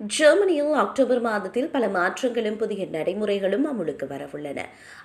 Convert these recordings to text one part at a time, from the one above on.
ஜெர்மனியில் அக்டோபர் மாதத்தில் பல மாற்றங்களும் புதிய நடைமுறைகளும் அமுலுக்கு வரவுள்ளன.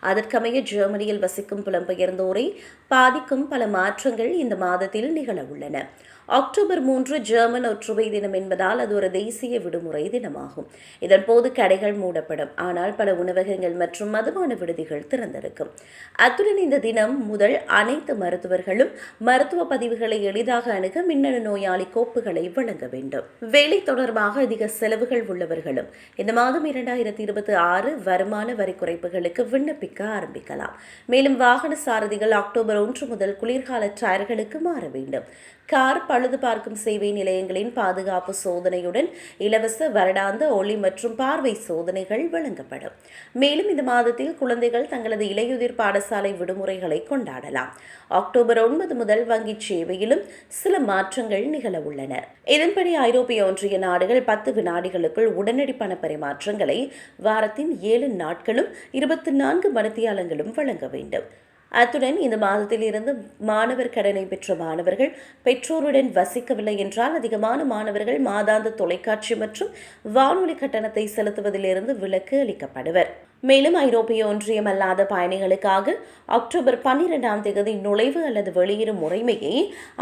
அதற்கமைய ஜெர்மனியில் வசிக்கும் புலம்பெயர்ந்தோரை பாதிக்கும் பல மாற்றங்கள் இந்த மாதத்தில் நிகழவுள்ளன அக்டோபர் மூன்று ஜெர்மன் ஒற்றுமை தினம் என்பதால் அது ஒரு தேசிய விடுமுறை தினமாகும். இதன்போது கடைகள் மூடப்படும். ஆனால் பல உணவகங்கள் மற்றும் மதுபான விடுதிகள் திறந்திருக்கும். அத்துடன் இந்த தினம் முதல் அனைத்து மருத்துவர்களும் மருத்துவ பதிவுகளை எளிதாக அணுக மின்னணு நோயாளி கோப்புகளை வழங்க வேண்டும். வேலை தொடர்பாக அதிக செலவுகள் உள்ளவர்களும் இந்த மாதம் இரண்டாயிரத்தி இருபத்தி ஆறு வருமான வரி குறைப்புகளுக்கு விண்ணப்பிக்க ஆரம்பிக்கலாம். மேலும் வாகன சாரதிகள் அக்டோபர் ஒன்று முதல் குளிர்கால டயர்களுக்கு மாற வேண்டும். கார் பழுது பார்க்கும் சேவை நிலையங்களின் பாதுகாப்பு சோதனையுடன் இலவச வருடாந்த ஒளி மற்றும் பார்வை சோதனைகள் வழங்கப்படும். மேலும் இந்த மாதத்தில் குழந்தைகள் தங்களது இலையுதிர் பாடசாலை விடுமுறைகளை கொண்டாடலாம். அக்டோபர் ஒன்பது முதல் வங்கி சேவையிலும் சில மாற்றங்கள் நிகழ உள்ளன. இதன்படி ஐரோப்பிய ஒன்றிய நாடுகள் பத்து வினா நாடுகளுக்குள் உடனடி பண பரிமாற்றங்களை வாரத்தின் ஏழு நாட்களும் இருபத்தி நான்கு மணித்தியாலங்களும் வழங்க வேண்டும். அத்துடன் இந்த மாதத்தில் இருந்து மாணவர் கடனை பெற்ற மாணவர்கள் பெற்றோருடன் வசிக்கவில்லை என்றால் அதிகமான மாணவர்கள் மாதாந்த தொலைக்காட்சி மற்றும் வானொலி கட்டணத்தை செலுத்துவதிலிருந்து விலக்கு அளிக்கப்படுவர். மேலும் ஐரோப்பிய ஒன்றியம் அல்லாத பயணிகளுக்காக அக்டோபர் பன்னிரெண்டாம் தேதி நுழைவு அல்லது வெளியேறும் முறைமையை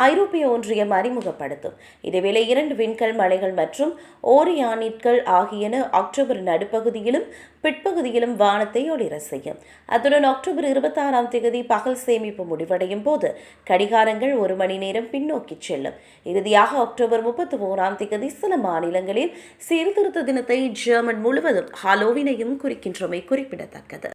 ஐரோப்பிய ஒன்றியம் அறிமுகப்படுத்தும். இதேவேளை இரண்டு விண்கல் மலைகள் மற்றும் ஓரியானிட்கள் ஆகியன அக்டோபர் நடுப்பகுதியிலும் பிற்பகுதியிலும் வானத்தை ஒளிர செய்யும். அத்துடன் அக்டோபர் இருபத்தாறாம் தேதி பகல் சேமிப்பு முடிவடையும் போது கடிகாரங்கள் ஒரு மணி நேரம் பின்னோக்கி செல்லும். இறுதியாக அக்டோபர் முப்பத்தி ஓராம் தேதி சில மாநிலங்களில் சீர்திருத்த தினத்தை ஜெர்மன் முழுவதும் ஹாலோவினையும் குறிக்கின்றமை குறிப்பிடத்தக்கது.